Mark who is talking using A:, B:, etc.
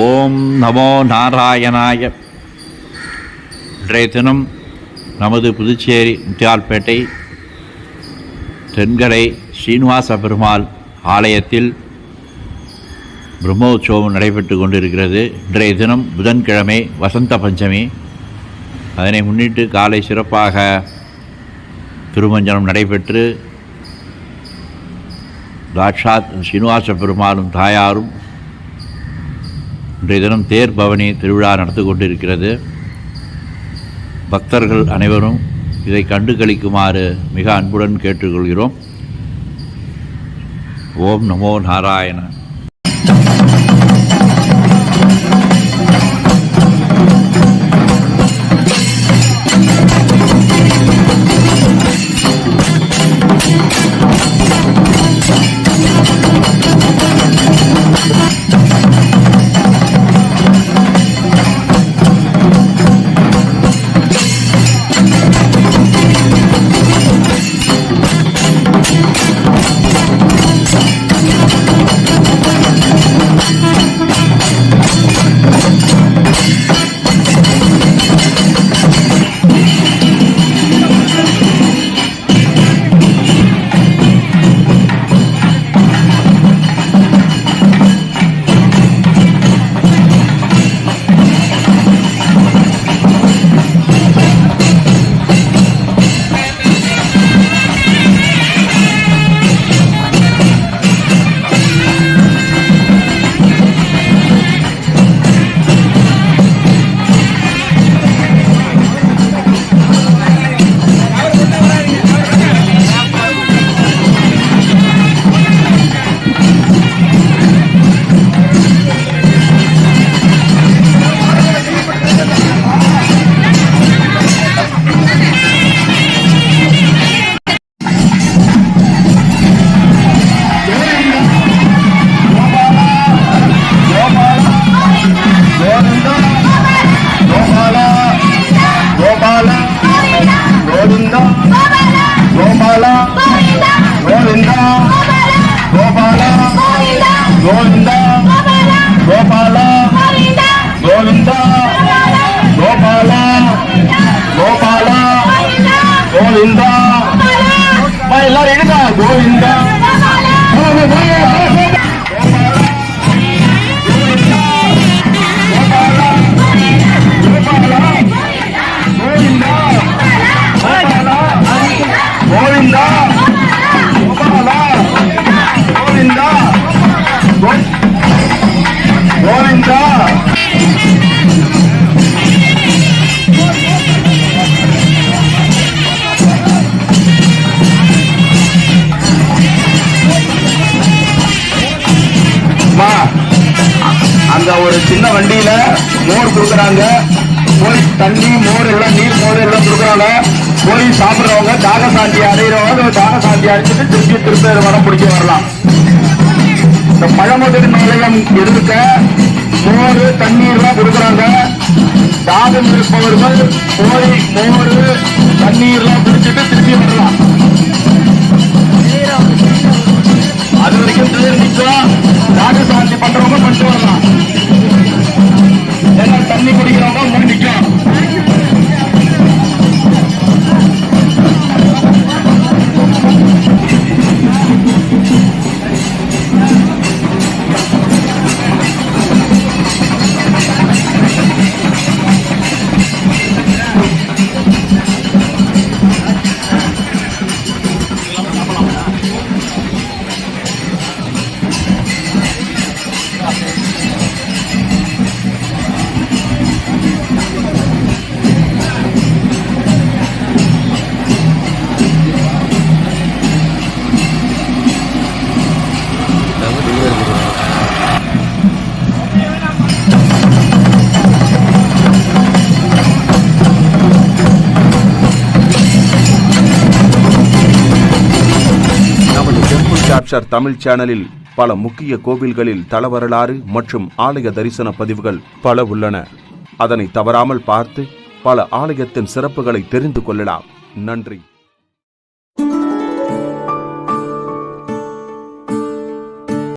A: ஓம் நமோ நாராயணாய. இன்றைய தினம் நமது புதுச்சேரி முத்தியால்பேட்டை தென்கரை ஸ்ரீனிவாச பெருமாள் ஆலயத்தில் பிரம்மோற்சவம் நடைபெற்று கொண்டிருக்கிறது. இன்றைய தினம் புதன்கிழமை வசந்த பஞ்சமி. அதனை முன்னிட்டு காலை சிறப்பாக திருமஞ்சனம் நடைபெற்று சாட்சாத் ஸ்ரீனிவாச பெருமாளும் தாயாரும் இன்றைய தினம் தேர் பவனி திருவிழா நடந்து கொண்டிருக்கிறது. பக்தர்கள் அனைவரும் இதை கண்டு கழிக்குமாறு மிக அன்புடன் கேட்டுக்கொள்கிறோம். ஓம் நமோ நாராயண.
B: గోపాల గోవింద గోపాల గోవింద గోపాల గోపాల గోవింద మా ఎల్లారు ఎడుక గోవిందా அங்க ஒரு சின்ன வண்டியில மோர் கொடுக்குறாங்க. போய் தண்ணி மோர் எல்லாம் நீர் மோர் எல்லாம் கொடுக்குறாங்க. போய் சாப்பிடுறவங்க தாக சாந்தி அடையிறவங்க தாக சாந்தி அடைச்சிட்டு திருப்பி திருப்பி வரம் பிடிக்க வரலாம். இந்த பழமுதிர் நிலையம் எதிர்க்க மோர் தண்ணீர்லாம் கொடுக்குறாங்க. தாகம் இருப்பவர்கள் போய் மோர் தண்ணீர்லாம் குடிச்சிட்டு திருப்பி வரலாம். அது வரைக்கும்
C: டெம்பிள் கேப்சர் தமிழ் சேனலில் பல முக்கிய கோவில்களில் தலவரலாறு மற்றும் ஆலய தரிசன பதிவுகள் பல உள்ளன. அதனை தவறாமல் பார்த்து பல ஆலயத்தின் சிறப்புகளை தெரிந்து கொள்ளலாம். நன்றி.